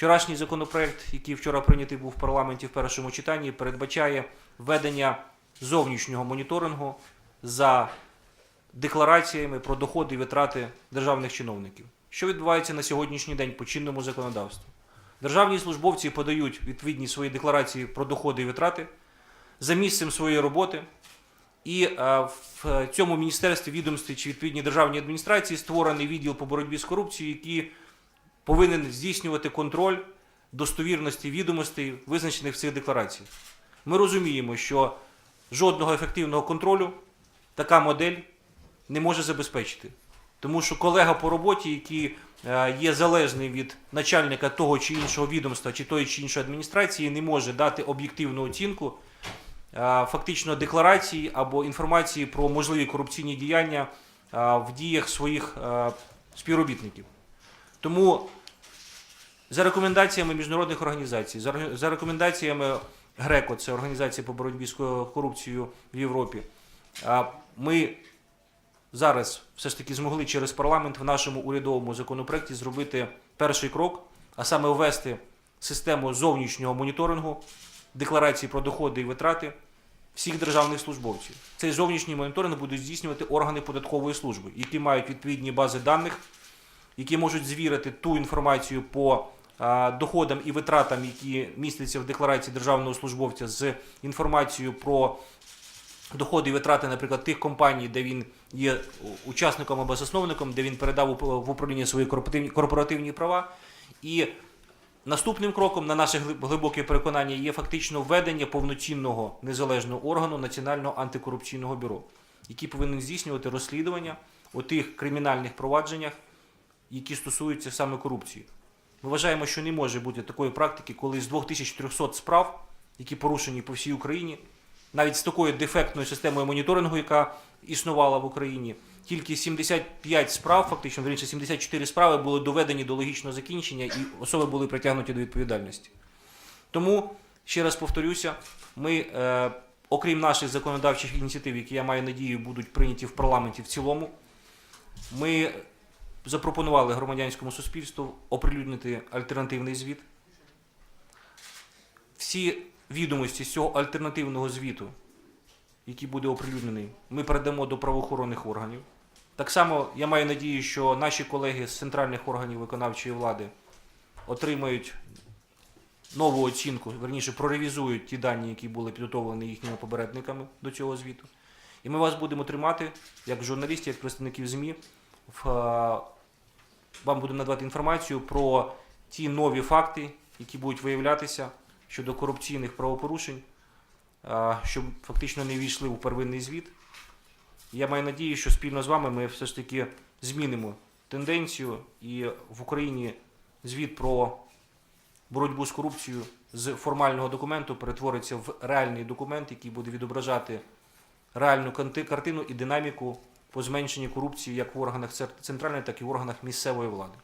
Вчорашній законопроект, який вчора прийнятий був в парламенті в першому читанні, передбачає введення зовнішнього моніторингу за деклараціями про доходи і витрати державних чиновників. Що відбувається на сьогоднішній день по чинному законодавству? Державні службовці подають відповідні свої декларації про доходи і витрати за місцем своєї роботи. І е, в цьому міністерстві відомстві чи відповідній державній адміністрації створений відділ по боротьбі з корупцією, який повинен здійснювати контроль достовірності відомостей, визначених в цих деклараціях. Ми розуміємо, що жодного ефективного контролю така модель не може забезпечити. Тому що колега по роботі, який е, є залежний від начальника того чи іншого відомства чи тої чи іншої адміністрації, не може дати об'єктивну оцінку е, фактично декларації або інформації про можливі корупційні діяння е, в діях своїх співробітників. Тому за рекомендаціями міжнародних організацій, за рекомендаціями ГРЕКО, це організація по боротьбі з корупцією в Європі, ми зараз все ж таки змогли через парламент в нашому урядовому законопроекті зробити перший крок, а саме ввести систему зовнішнього моніторингу, декларації про доходи і витрати всіх державних службовців. Цей зовнішній моніторинг будуть здійснювати органи податкової служби, які мають відповідні бази даних, які можуть звірити ту інформацію по доходам і витратам, які містяться в декларації державного службовця, з інформацією про доходи і витрати, наприклад, тих компаній, де він є учасником або засновником, де він передав в управління свої корпоративні права. І наступним кроком, на наше глибоке переконання, є фактично введення повноцінного незалежного органу Національного антикорупційного бюро, який повинен здійснювати розслідування у тих кримінальних провадженнях, які стосуються саме корупції. Ми вважаємо, що не може бути такої практики, коли з 2300 справ, які порушені по всій Україні, навіть з такою дефектною системою моніторингу, яка існувала в Україні, тільки 75 справ, фактично, вірніше, 74 справи були доведені до логічного закінчення і особи були притягнуті до відповідальності. Тому, ще раз повторюся, ми, е, окрім наших законодавчих ініціатив, які я маю надію, будуть прийняті в парламенті в цілому, ми запропонували громадянському суспільству оприлюднити альтернативний звіт. Всі відомості з цього альтернативного звіту, який буде оприлюднений, ми передамо до правоохоронних органів. Так само я маю надію, що наші колеги з центральних органів виконавчої влади отримають нову оцінку, верніше проревізують ті дані, які були підготовлені їхніми попередниками до цього звіту. І ми вас будемо тримати як журналістів, як представників ЗМІ. В, е, вам будемо надавати інформацію про ті нові факти, які будуть виявлятися щодо корупційних правопорушень, е, щоб фактично не війшли у первинний звіт. Я маю надію, що спільно з вами ми все ж таки змінимо тенденцію і в Україні звіт про боротьбу з корупцією з формального документу перетвориться в реальний документ, який буде відображати реальну картину і динаміку по зменшенню корупції як в органах центральної, так і в органах місцевої влади.